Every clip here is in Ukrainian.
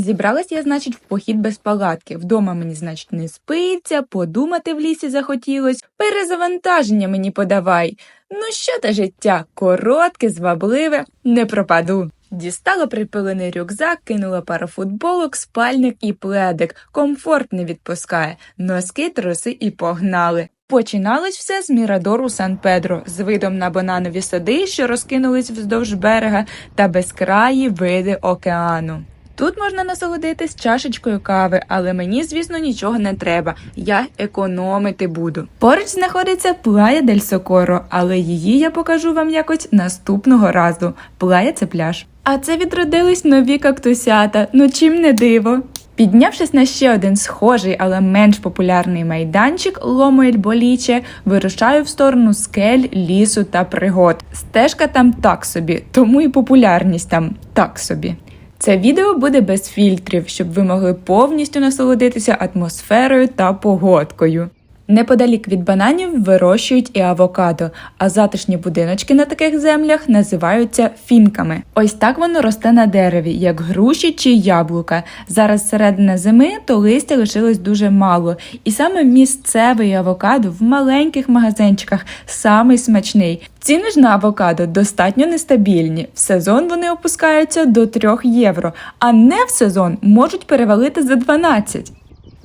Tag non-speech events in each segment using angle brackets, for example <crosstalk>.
Зібралась я, значить, в похід без палатки. Вдома мені, значить, не спиться, подумати в лісі захотілось. Перезавантаження мені подавай. Ну що те життя? Коротке, звабливе, не пропаду. Дістала припилений рюкзак, кинула пару футболок, спальник і пледик. Комфорт не відпускає. Носки, троси і погнали. Починалось все з Мірадору Сан-Педро, з видом на бананові сади, що розкинулись вздовж берега, та безкраї види океану. Тут можна насолодитись чашечкою кави, але мені, звісно, нічого не треба. Я економити буду. Поруч знаходиться Плая дель Сокоро, але її я покажу вам якось наступного разу. Плая це пляж. А це відродились нові кактусята. Ну чим не диво. Піднявшись на ще один схожий, але менш популярний майданчик Ломоель Боліче, вирушаю в сторону скель, лісу та пригод. Стежка там так собі, тому і популярність там так собі. Це відео буде без фільтрів, щоб ви могли повністю насолодитися атмосферою та погодкою. Неподалік від бананів вирощують і авокадо, а затишні будиночки на таких землях називаються фінками. Ось так воно росте на дереві, як груші чи яблука. Зараз середина зими, то листя лишилось дуже мало, і саме місцевий авокадо в маленьких магазинчиках самий смачний. Ціни ж на авокадо достатньо нестабільні. В сезон вони опускаються до 3 євро, а не в сезон можуть перевалити за 12.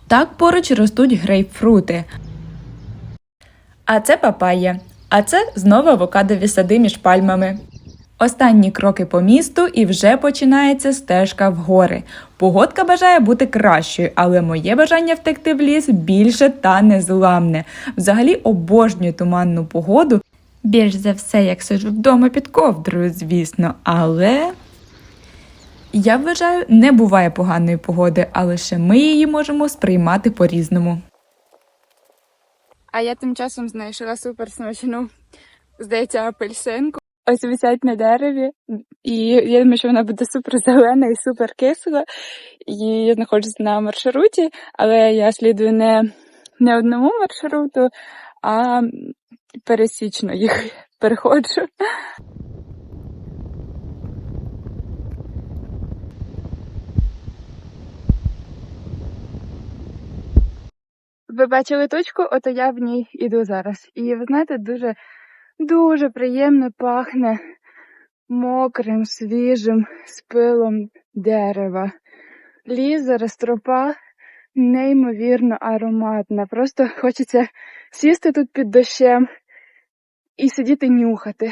Так поруч ростуть грейпфрути. А це папайя. А це знову авокадові сади між пальмами. Останні кроки по місту і вже починається стежка в гори. Погодка бажає бути кращою, але моє бажання втекти в ліс більше та незламне. Взагалі обожнюю туманну погоду. Більш за все, як сиджу вдома під ковдрою, звісно, але. Я вважаю, не буває поганої погоди, а лише ми її можемо сприймати по-різному. А я тим часом знайшла супер смачну, здається, апельсинку. Ось висять на дереві, і я думаю, що вона буде супер зелена і супер кисла. І я знаходжусь на маршруті, але я слідую не, не одному маршруту, а пересічно їх переходжу. Ви бачили точку, ото я в ній іду зараз. І ви знаєте, дуже, дуже приємно пахне мокрим, свіжим спилом дерева. Ліс зараз тропа неймовірно ароматна. Просто хочеться сісти тут під дощем і сидіти нюхати.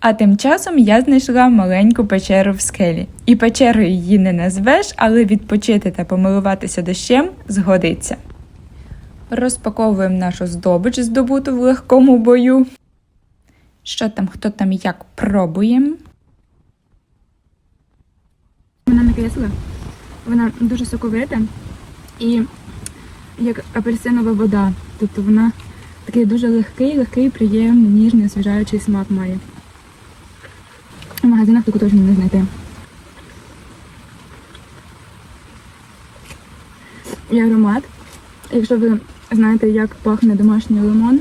А тим часом я знайшла маленьку печеру в скелі. І печерою її не назвеш, але відпочити та помилуватися дощем згодиться. Розпаковуємо нашу здобич, здобуту в легкому бою. Що там, хто там як пробуємо. Вона не вона дуже соковита і як апельсинова вода. Тобто вона такий дуже легкий, легкий, приємний, ніжний, освіжаючий смак має. В магазинах таку точно не знайти. І аромат. Якщо ви знаєте, як пахне домашній лимон,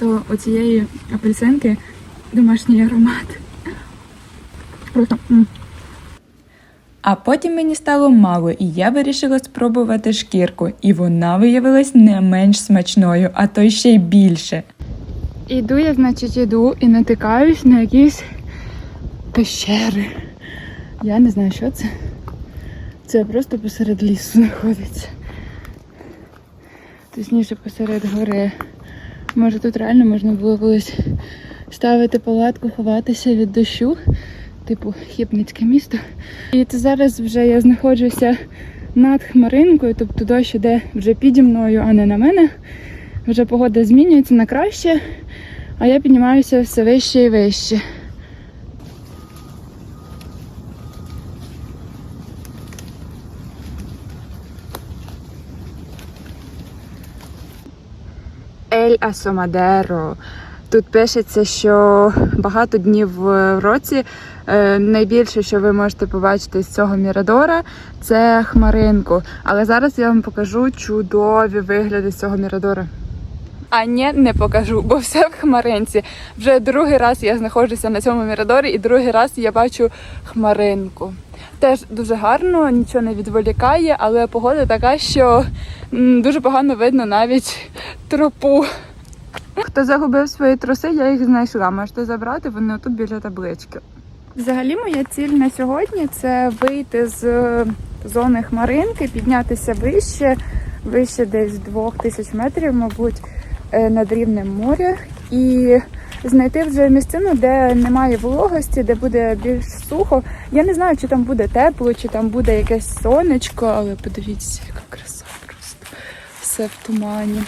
то оцієї апельсинки домашній аромат. Просто м. А потім мені стало мало, і я вирішила спробувати шкірку, і вона виявилась не менш смачною, а то й ще й більше. Іду я, значить, іду і натикаюсь на якісь пещери. Я не знаю, що це. Це просто посеред лісу знаходиться. Точніше, посеред гори. Може тут реально можна було колись ставити палатку, ховатися від дощу, типу хіпницьке місто. І це зараз вже я знаходжуся над хмаринкою, тобто дощ іде вже піді мною, а не на мене. Вже погода змінюється на краще, а я піднімаюся все вище і вище. Ель Асомадеро. Тут пишеться, що багато днів в році е, найбільше, що ви можете побачити з цього Мірадора, це хмаринку. Але зараз я вам покажу чудові вигляди з цього Мірадора. А ні, не покажу, бо все в хмаринці. Вже другий раз я знаходжуся на цьому мірадорі, і другий раз я бачу хмаринку. Теж дуже гарно, нічого не відволікає, але погода така, що дуже погано видно навіть тропу. Хто загубив свої труси, я їх знайшла. Можете забрати, вони тут біля таблички. Взагалі, моя ціль на сьогодні це вийти з зони хмаринки, піднятися вище, вище десь 2000 метрів, мабуть, е, над рівнем моря, і знайти вже місцину, де немає вологості, де буде більш сухо. Я не знаю, чи там буде тепло, чи там буде якесь сонечко, але подивіться, яка краса просто все в тумані.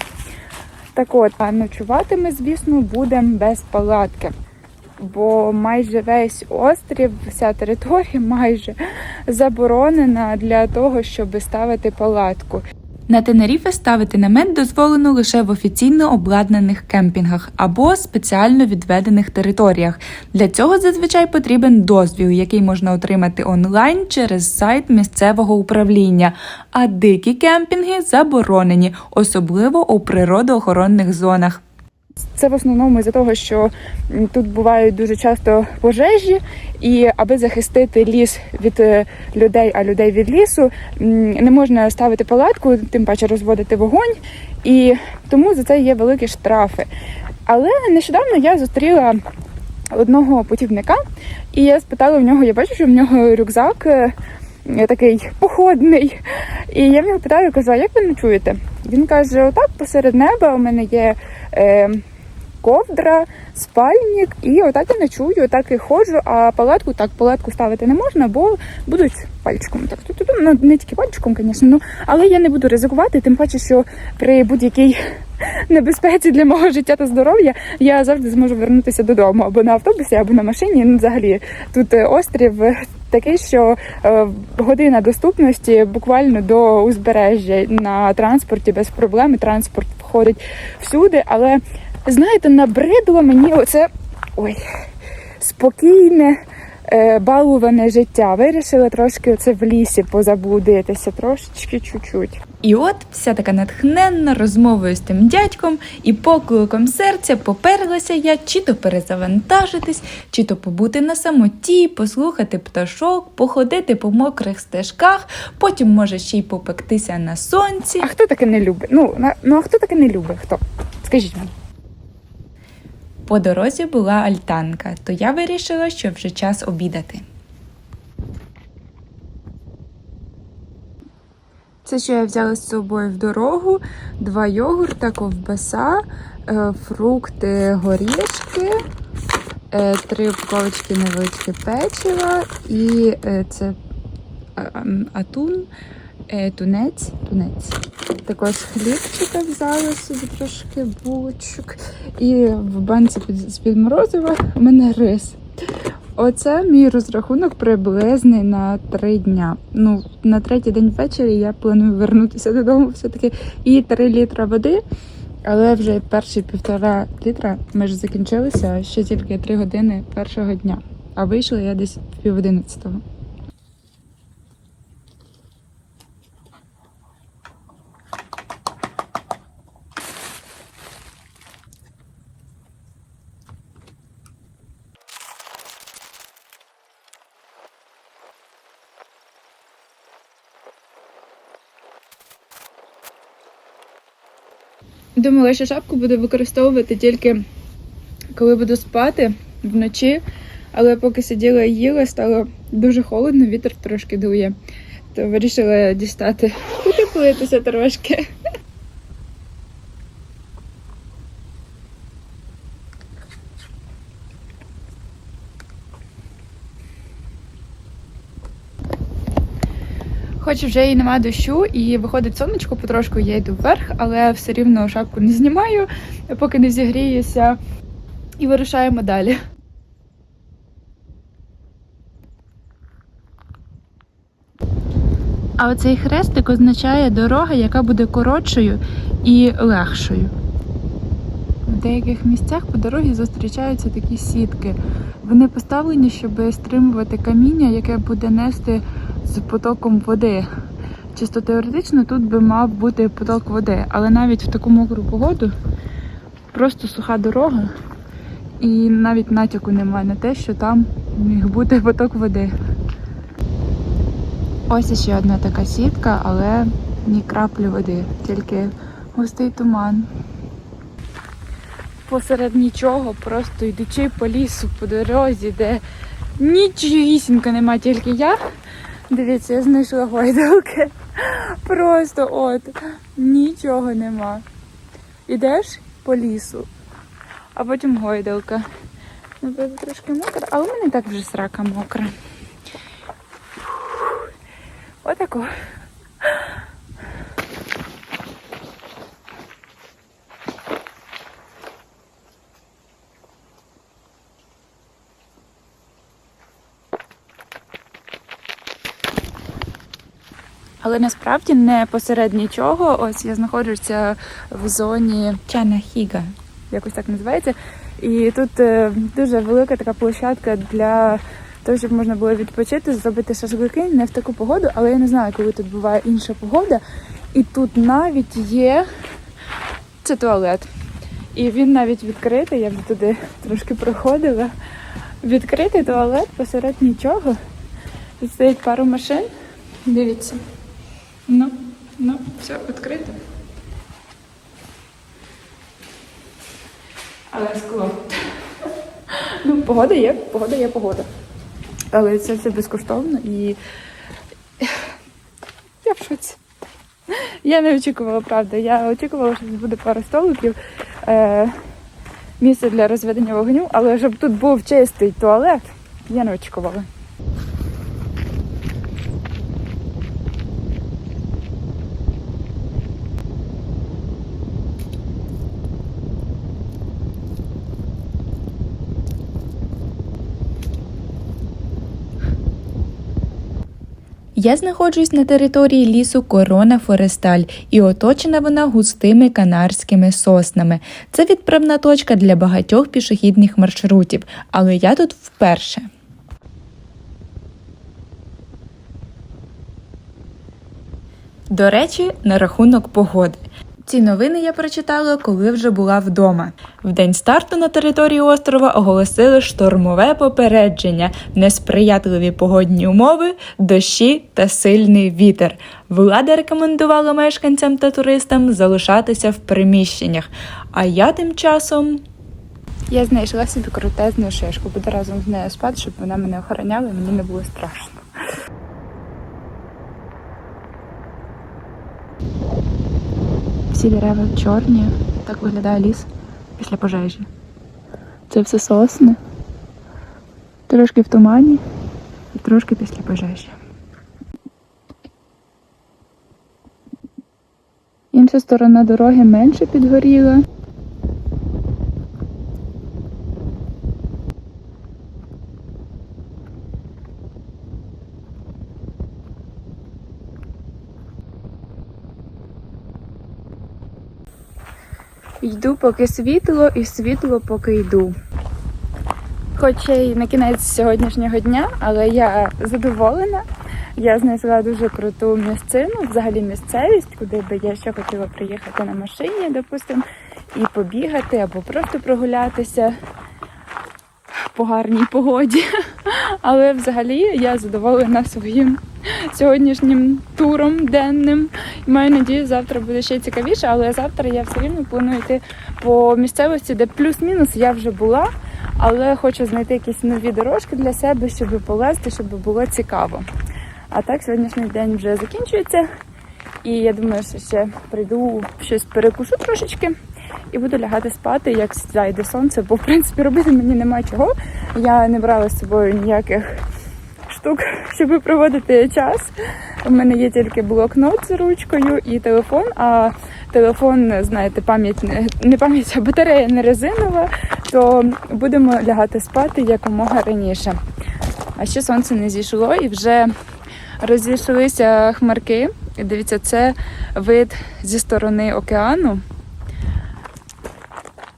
Так от, а ночувати ми, звісно, будемо без палатки. Бо майже весь острів, вся територія <laughs> майже заборонена для того, щоб ставити палатку. На Тенеріфе ставити намет дозволено лише в офіційно обладнаних кемпінгах або спеціально відведених територіях. Для цього зазвичай потрібен дозвіл, який можна отримати онлайн через сайт місцевого управління. А дикі кемпінги заборонені, особливо у природоохоронних зонах. Це в основному із-за того, що тут бувають дуже часто пожежі, і аби захистити ліс від е, людей, а людей від лісу, не можна ставити палатку, тим паче розводити вогонь, і тому за це є великі штрафи. Але нещодавно я зустріла одного путівника, і я спитала в нього, я бачу, що в нього рюкзак е, такий походний. І я в нього питаю, кажу, а як ви ночуєте? Він каже: отак посеред неба у мене є е, ковдра, спальник, і отак я ночую, отак і ходжу, а палатку так, палатку ставити не можна, бо будуть пальчиком. Так, тут, тут, ну, не тільки пальчиком, звісно, ну, але я не буду ризикувати, тим паче, що при будь-якій <laughs> небезпеці для мого життя та здоров'я я завжди зможу вернутися додому або на автобусі, або на машині. Ну, взагалі, тут е, острів е, такий, що е, година доступності буквально до узбережжя на транспорті без проблем. Транспорт входить всюди, але знаєте, набридло мені оце ой, спокійне. Е, Балуване життя. Вирішила трошки оце в лісі позаблудитися, трошечки чуть-чуть. І от вся така натхненна розмовою з тим дядьком і покликом серця поперлася я чи то перезавантажитись, чи то побути на самоті, послухати пташок, походити по мокрих стежках, потім може ще й попектися на сонці. А хто таке не любить? Ну, на, ну а хто таке не любить? Хто? Скажіть мені. По дорозі була альтанка, то я вирішила, що вже час обідати. Це що я взяла з собою в дорогу: два йогурта, ковбаса, е, фрукти, горішки, е, три упаковочки невеличкі печива і е, це атун, тунець, тунець. Також хлібчика взяла собі трошки булочок. І в банці з-під морозива у мене рис. Оце мій розрахунок приблизний на три дня. Ну, на третій день ввечері я планую вернутися додому все-таки і 3 літра води. Але вже перші півтора літра майже закінчилися ще тільки 3 години першого дня. А вийшла я десь пів одинадцятого. Думала, що шапку буду використовувати тільки коли буду спати вночі, але поки сиділа і їла, стало дуже холодно, вітер трошки дує. То вирішила дістати, <laughs> утеплитися трошки. Хоч вже і нема дощу, і виходить сонечко, потрошку я йду вверх, але все рівно шапку не знімаю, поки не зігріюся. І вирушаємо далі. А оцей хрестик означає дорога, яка буде коротшою і легшою. В деяких місцях по дорозі зустрічаються такі сітки. Вони поставлені, щоб стримувати каміння, яке буде нести з потоком води. Чисто теоретично тут би мав бути поток води, але навіть в таку мокру погоду просто суха дорога, і навіть натяку немає на те, що там міг бути поток води. Ось ще одна така сітка, але ні краплі води, тільки густий туман. Посеред нічого, просто йдучи по лісу, по дорозі, де нічогісінько нема, тільки я. Дивіться, я знайшла гойдалки. Просто от нічого нема. Ідеш по лісу, а потім гойдалка. Ну, трошки мокра, але в мене так вже срака мокра. Отако. Але насправді не посеред нічого. Ось я знаходжуся в зоні Чанахіга. якось так називається. І тут е, дуже велика така площадка для того, щоб можна було відпочити, зробити шашлики не в таку погоду, але я не знаю, коли тут буває інша погода. І тут навіть є це туалет. І він навіть відкритий, я вже туди трошки проходила. Відкритий туалет посеред нічого. Тут стоїть пару машин. Дивіться. Ну, ну, все відкрито. Але скло. Ну, погода є, погода є погода. Але це все безкоштовно і я в шоці. Я не очікувала, правда. Я очікувала, що тут буде пара столиків, е, місце для розведення вогню, але щоб тут був чистий туалет, я не очікувала. Я знаходжусь на території лісу Корона Форесталь і оточена вона густими канарськими соснами. Це відправна точка для багатьох пішохідних маршрутів, але я тут вперше. До речі, на рахунок погоди. Ці новини я прочитала, коли вже була вдома. В день старту на території острова оголосили штормове попередження, несприятливі погодні умови, дощі та сильний вітер. Влада рекомендувала мешканцям та туристам залишатися в приміщеннях. А я тим часом Я знайшла собі крутезну шишку, буду разом з нею спати, щоб вона мене охороняла і мені не було страшно. Всі дерева чорні. Так виглядає ліс після пожежі. Це все сосни. Трошки в тумані і трошки після пожежі. Інша сторона дороги менше підгоріла. Йду, поки світло, і світло, поки йду. Хоч й на кінець сьогоднішнього дня, але я задоволена. Я знайшла дуже круту місцину, взагалі місцевість, куди би я ще хотіла приїхати на машині, допустимо, і побігати або просто прогулятися по гарній погоді. <laughs> Але взагалі я задоволена своїм сьогоднішнім туром денним. І маю надію, завтра буде ще цікавіше, але завтра я все рівно планую йти по місцевості, де плюс-мінус я вже була, але хочу знайти якісь нові дорожки для себе, щоб полезти, щоб було цікаво. А так, сьогоднішній день вже закінчується. І я думаю, що ще прийду щось перекушу трошечки і буду лягати спати, як зайде сонце, бо в принципі робити мені нема чого. Я не брала з собою ніяких штук, <laughs> щоб проводити час. У мене є тільки блокнот з ручкою і телефон. А телефон, знаєте, пам'ять не, пам'ять, а батарея не резинова, то будемо лягати спати якомога раніше. А ще сонце не зійшло і вже розійшлися хмарки. І дивіться, це вид зі сторони океану.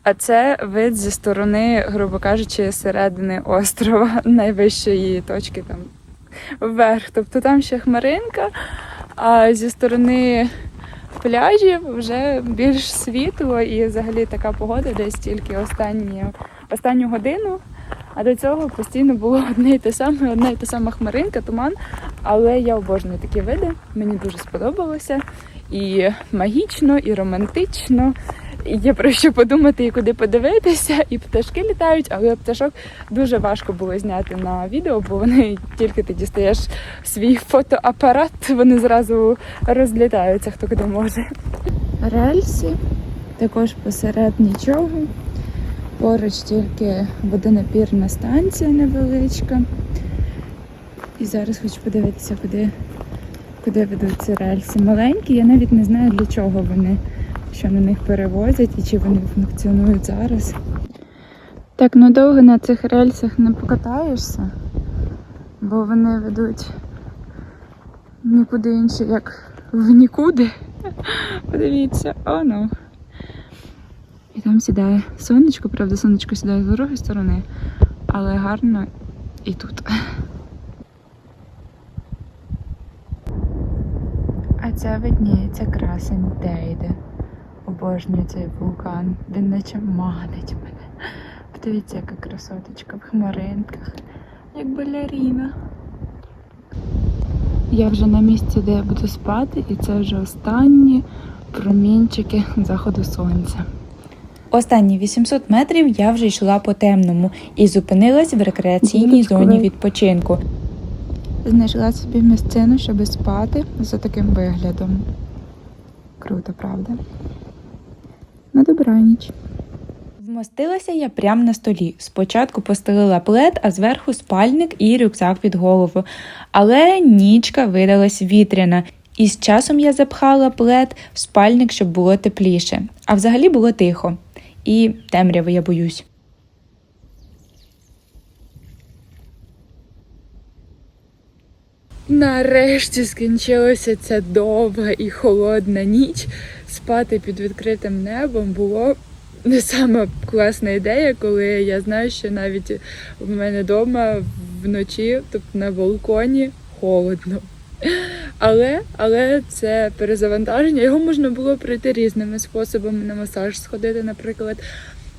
А це вид зі сторони, грубо кажучи, середини острова, <laughs> найвищої точки там вверх. Тобто там ще хмаринка, а зі сторони пляжів вже більш світло і взагалі така погода десь тільки останні, останню годину. А до цього постійно було <laughs> одне і те саме, одна і та сама хмаринка, туман. Але я обожнюю такі види. Мені дуже сподобалося. І магічно, і романтично. Є про що подумати і куди подивитися, і пташки літають, але пташок дуже важко було зняти на відео, бо вони тільки ти дістаєш свій фотоапарат, вони зразу розлітаються, хто куди може. Рельси також посеред нічого. Поруч тільки водонапірна станція невеличка. І зараз хочу подивитися, куди, куди ведуть рельси. Маленькі, я навіть не знаю для чого вони, що на них перевозять і чи вони функціонують зараз. Так, ну довго на цих рельсах не покатаєшся, бо вони ведуть нікуди інше, як в нікуди. <laughs> Подивіться, о ну. І там сідає сонечко, правда, сонечко сідає з другої сторони, але гарно і тут. А це видніється красень Дейде. Обожнюю цей вулкан. Він наче манить мене. Подивіться, яка красоточка в хмаринках, як балеріна. Я вже на місці, де я буду спати, і це вже останні промінчики заходу сонця. Останні 800 метрів я вже йшла по темному і зупинилась в рекреаційній зоні відпочинку. Знайшла собі місцину, щоб спати за таким виглядом. Круто, правда? На добраніч. Вмостилася я прямо на столі. Спочатку постелила плед, а зверху спальник і рюкзак під голову. Але нічка видалась вітряна. І з часом я запхала плед в спальник, щоб було тепліше. А взагалі було тихо. І темряви я боюсь. Нарешті скінчилася ця довга і холодна ніч. Спати під відкритим небом було не сама класна ідея, коли я знаю, що навіть в мене вдома вночі, тобто на балконі, холодно. Але, але це перезавантаження. Його можна було пройти різними способами на масаж сходити, наприклад.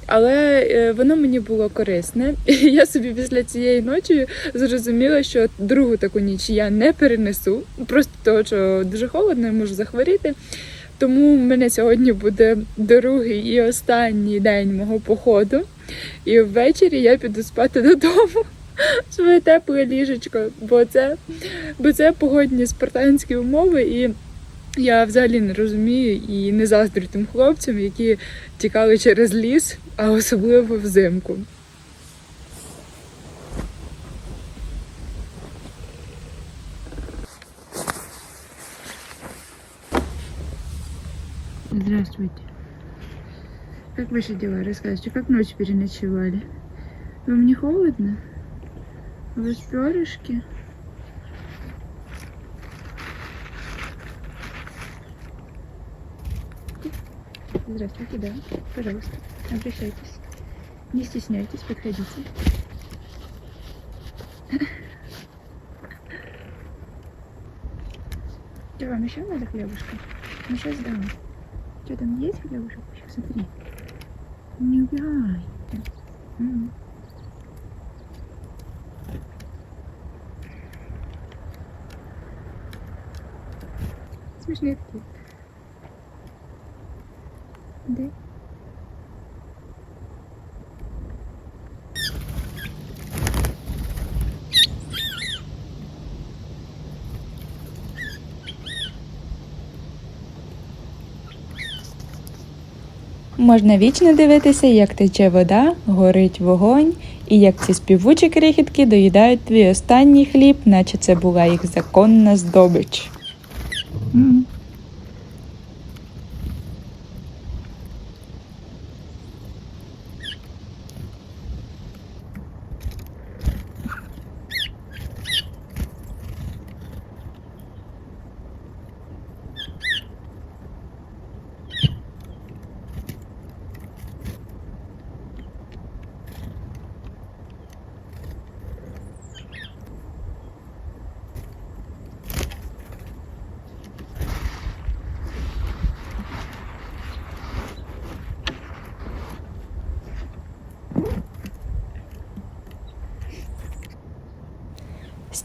Але е, воно мені було корисне. <laughs> І я собі після цієї ночі зрозуміла, що другу таку ніч я не перенесу. Просто того, що дуже холодно, я можу захворіти. Тому в мене сьогодні буде другий і останній день мого походу. І ввечері я піду спати додому <laughs> своє тепле ліжечко, бо це, бо це погодні спартанські умови. І я взагалі не розумію і не заздрю тим хлопцям, які тікали через ліс, а особливо взимку. Здравствуйте. Как ваши дела? Расскажите, как ночь переночевали? Вам не холодно? У вас перышки? Здравствуйте, да. Пожалуйста, обращайтесь. Не стесняйтесь, подходите. <laughs> Что, вам еще надо хлебушка? Ну, сейчас дам. Что там есть хлебушек? Сейчас смотри. Не убегай. М. Смешные такие. Можна вічно дивитися, як тече вода, горить вогонь, і як ці співучі крихітки доїдають твій останній хліб, наче це була їх законна здобич. М.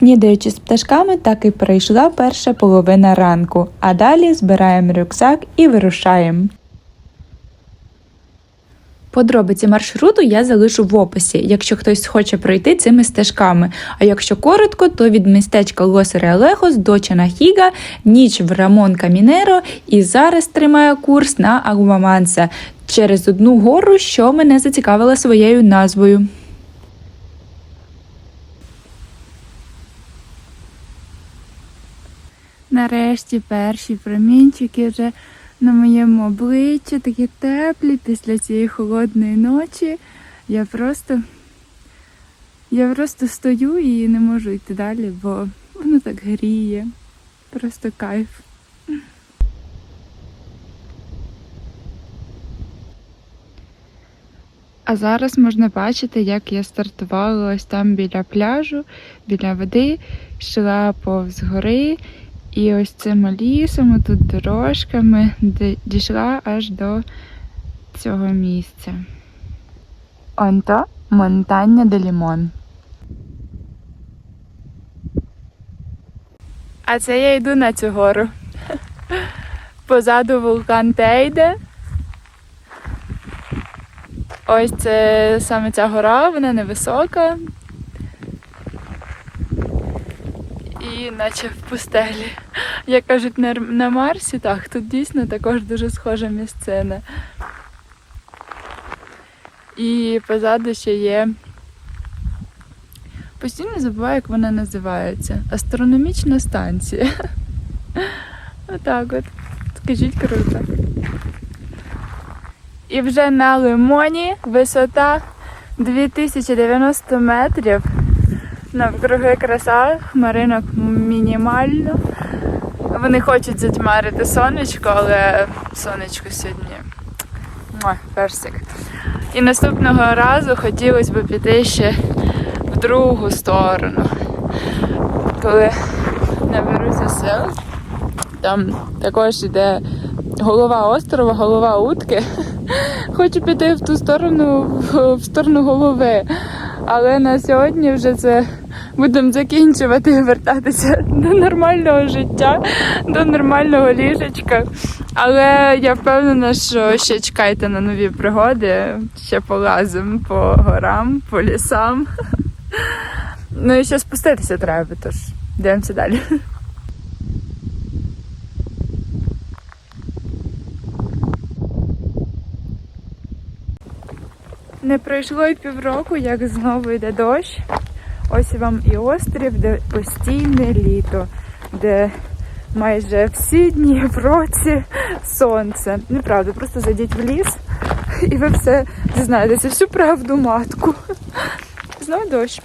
Снідаючи з пташками, так і пройшла перша половина ранку, а далі збираємо рюкзак і вирушаємо. Подробиці маршруту я залишу в описі, якщо хтось хоче пройти цими стежками. А якщо коротко, то від містечка Лос Реалехос до Чанахіга, ніч в Рамон Камінеро і зараз тримаю курс на Агуаманса через одну гору, що мене зацікавила своєю назвою. Нарешті перші промінчики вже на моєму обличчі такі теплі після цієї холодної ночі. Я просто, я просто стою і не можу йти далі, бо воно так гріє. Просто кайф. А зараз можна бачити, як я стартувала ось там біля пляжу, біля води, йшла повз гори. І ось цими лісами, тут дорожками, дійшла аж до цього місця. Онто Монтання де Лімон. А це я йду на цю гору. Позаду вулкан Тейде. Ось це саме ця гора, вона невисока. Наче в пустелі. Як кажуть, на, на Марсі, так, тут дійсно також дуже схожа місцина. І позаду ще є. Постійно забуваю, як вона називається. Астрономічна станція. <laughs> Отак от. Скажіть круто. І вже на лимоні висота 2090 метрів. Навкруги краса, хмаринок мінімально. Вони хочуть затьмарити сонечко, але сонечко сьогодні Муа, персик. І наступного разу хотілося б піти ще в другу сторону. Коли наберуся сил, там також йде голова острова, голова утки. <laughs> Хочу піти в ту сторону, в сторону голови. Але на сьогодні вже це будемо закінчувати і вертатися до нормального життя, до нормального ліжечка. Але я впевнена, що ще чекайте на нові пригоди, ще полазимо по горам, по лісам. Ну і ще спуститися треба, тож дивимося далі. Не пройшло й півроку, як знову йде дощ. Ось вам і острів, де постійне літо, де майже всі дні в році сонце. Неправда, просто зайдіть в ліс і ви все дізнаєтеся, всю правду матку. Знову дощ.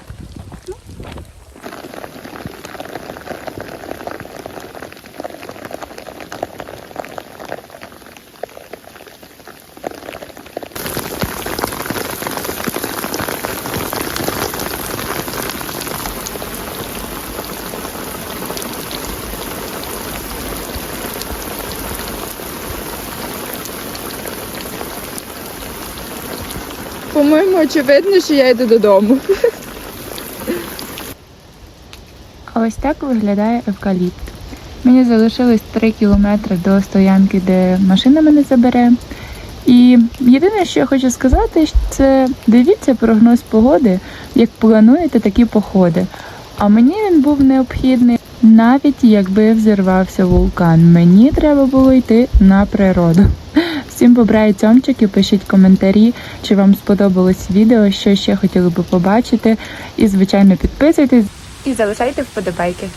По-моєму, очевидно, що я йду додому. А ось так виглядає евкаліпт. Мені залишилось 3 кілометри до стоянки, де машина мене забере. І єдине, що я хочу сказати, це дивіться прогноз погоди, як плануєте такі походи. А мені він був необхідний, навіть якби взірвався вулкан. Мені треба було йти на природу. Всім побраю цьомчики, пишіть коментарі, чи вам сподобалось відео, що ще хотіли би побачити. І, звичайно, підписуйтесь і залишайте вподобайки.